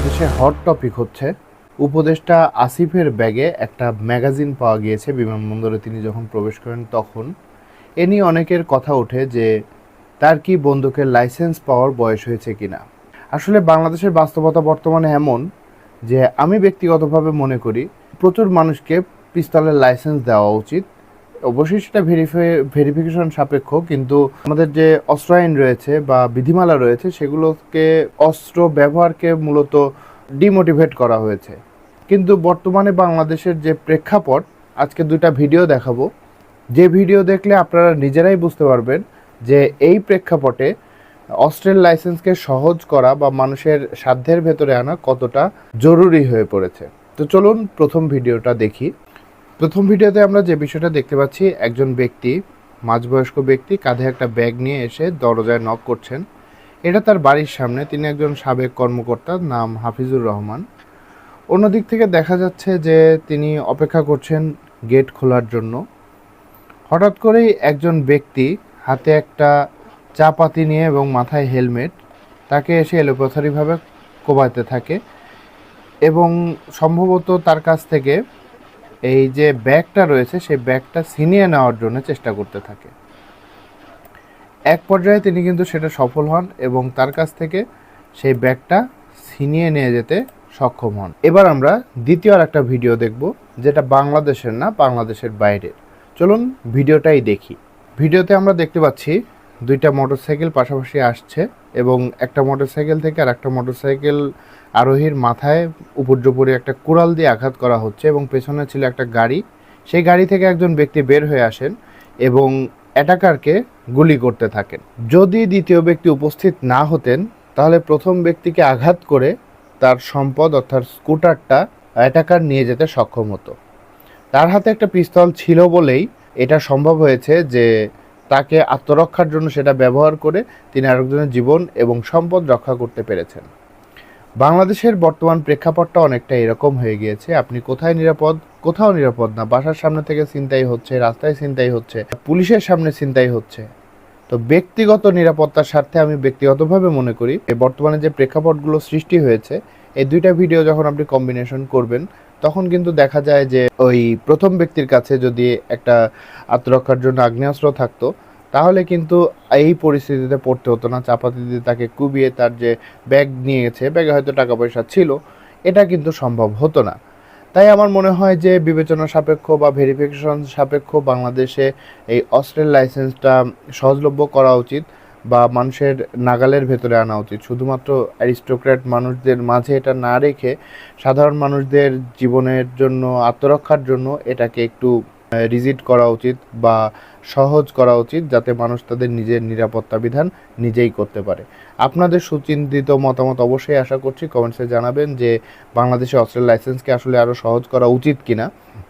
বাংলাদেশে hot topic হচ্ছে। উপদেষ্টা আসিফের ব্যাগে একটা ম্যাগাজিন পাওয়া গিয়েছে, বিমানবন্দরে তিনি যখন প্রবেশ করেন তখন। এ নিয়ে অনেকের কথা ওঠে যে, তার কি বন্দুকের লাইসেন্স পাওয়ার বয়স হয়েছে কিনা? আসলে বাংলাদেশের বাস্তবতা বর্তমানে এমন যে, আমি ব্যক্তিগতভাবে মনে করি প্রচুর মানুষকে পিস্তলের লাইসেন্স দেওয়া উচিত। অবশ্যই সেটা ভেরিফাই ভেরিফিকেশন সাপেক্ষ, কিন্তু আমাদের যে অস্ত্র আইন রয়েছে বা বিধিমালা রয়েছে, সেগুলোকে অস্ত্র ব্যবহারকে মূলত ডিমোটিভেট করা হয়েছে। কিন্তু বর্তমানে বাংলাদেশের যে প্রেক্ষাপট, আজকে দুইটা ভিডিও দেখাবো। যে ভিডিও দেখলে আপনারা নিজেরাই বুঝতে পারবেন যে এই প্রেক্ষাপটে অস্ত্রের লাইসেন্সকে সহজ করা বা মানুষের সাধ্যের ভেতরে আনা কতটা জরুরি হয়ে পড়েছে। তো চলুন প্রথম ভিডিওটা দেখি। প্রথম ভিডিওতে আমরা যে বিষয়টা দেখতে পাচ্ছি, একজন ব্যক্তি, মাঝবয়স্ক ব্যক্তি, কাঁধে একটা ব্যাগ নিয়ে এসে দরজায় নক করছেন। এটা তার বাড়ির সামনে, তিনি একজন সাবেক কর্মকর্তা, নাম হাফিজুর রহমান। অন্যদিক থেকে দেখা যাচ্ছে যে তিনি অপেক্ষা করছেন গেট খোলার জন্য। হঠাৎ করেই একজন ব্যক্তি হাতে একটা চা পাতি নিয়ে এবং মাথায় হেলমেট, তাকে এসে এলোপাথারিভাবে কোবাইতে থাকে এবং সম্ভবত তার কাছ থেকে এই যে ব্যাগটা রয়েছে, সেই ব্যাগটা ছিনিয়ে নেওয়ার জন্য চেষ্টা করতে থাকে। এক পর্যায়ে তিনি কিন্তু সেটা সফল হন এবং তার কাছ থেকে সেই ব্যাগটা ছিনিয়ে নিয়ে যেতে সক্ষম হন। এবার আমরা দ্বিতীয় আর একটা ভিডিও দেখব, যেটা বাংলাদেশের না বাংলাদেশের বাইরের। চলুন ভিডিওটাই দেখি। ভিডিওতে আমরা দেখতে পাচ্ছি দুইটা মোটরসাইকেল পাশাপাশি আসছে এবং একটা মোটরসাইকেল থেকে আর একটা মোটরসাইকেল আরোহীর মাথায় উপর্যুপরি একটা কুড়াল দিয়ে আঘাত করা হচ্ছে এবং পেছনে ছিল একটা গাড়ি। সেই গাড়ি থেকে একজন ব্যক্তি বের হয়ে আসেন এবং অ্যাটাকারকে গুলি করতে থাকেন। যদি দ্বিতীয় ব্যক্তি উপস্থিত না হতেন, তাহলে প্রথম ব্যক্তিকে আঘাত করে তার সম্পদ অর্থাৎ স্কুটারটা অ্যাটাকার নিয়ে যেতে সক্ষম হতো। তার হাতে একটা পিস্তল ছিল বলেই এটা সম্ভব হয়েছে যে তাকে আত্মরক্ষার জন্য সেটা ব্যবহার করে তিনি আরেকজনের জীবন এবং সম্পদ রক্ষা করতে পেরেছেন। বাংলাদেশের বর্তমান প্রেক্ষাপটটা অনেকটা এরকম হয়ে গিয়েছে। আপনি কোথায় নিরাপদ, কোথাও নিরাপদ না। বাসার সামনে থেকে চিন্তাই হচ্ছে, রাস্তায় চিন্তাই হচ্ছে, পুলিশের সামনে চিন্তাই হচ্ছে। তো ব্যক্তিগত নিরাপত্তার স্বার্থে আমি ব্যক্তিগতভাবে মনে করি বর্তমানে যে প্রেক্ষাপটগুলো সৃষ্টি হয়েছে এই দুইটা ভিডিও যখন আপনি কম্বিনেশন করবেন, তখন কিন্তু দেখা যায় যে ওই প্রথম ব্যক্তির কাছে যদি একটা আত্মরক্ষার জন্য আগ্নেয়াস্ত্র থাকতো, তাহলে কিন্তু এই পরিস্থিতিতে পড়তে হতো না। চাপাতি দিয়ে তাকে কুবিয়ে তার যে ব্যাগ নিয়ে গেছে, ব্যাগে হয়তো টাকা পয়সা ছিল, এটা কিন্তু সম্ভব হতো না। তাই আমার মনে হয় যে বিবেচনা সাপেক্ষ বা ভেরিফিকেশন সাপেক্ষ বাংলাদেশে এই অস্ত্রের লাইসেন্সটা সহজলভ্য করা উচিত। বা মানুষের নাগালের ভেতরে আনা উচিত। শুধুমাত্র অ্যারিস্টোক্র্যাট মানুষদের মাঝে এটা না রেখে সাধারণ মানুষদের জীবনের জন্য, আত্মরক্ষার জন্য এটাকে একটু রিজিট করা উচিত বা সহজ করা উচিত যাতে মানুষ তাদের নিজের নিরাপত্তা বিধান নিজেই করতে পারে। আপনাদের সুচিন্তিত মতামত অবশ্যই আশা করছি কমেন্টসে জানাবেন যে বাংলাদেশে অস্ত্রের লাইসেন্সকে আসলে আরও সহজ করা উচিত কিনা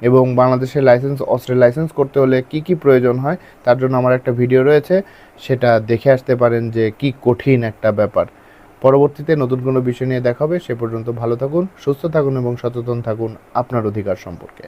এবং বাংলাদেশের লাইসেন্স অস্ত্রের লাইসেন্স করতে হলে কি কি প্রয়োজন হয় তার জন্য আমার একটা ভিডিও রয়েছে, সেটা দেখে আসতে পারেন যে কি কঠিন একটা ব্যাপার। পরবর্তীতে নতুন কোনো বিষয় নিয়ে দেখা হবে, সে পর্যন্ত ভালো থাকুন, সুস্থ থাকুন এবং সচেতন থাকুন আপনার অধিকার সম্পর্কে।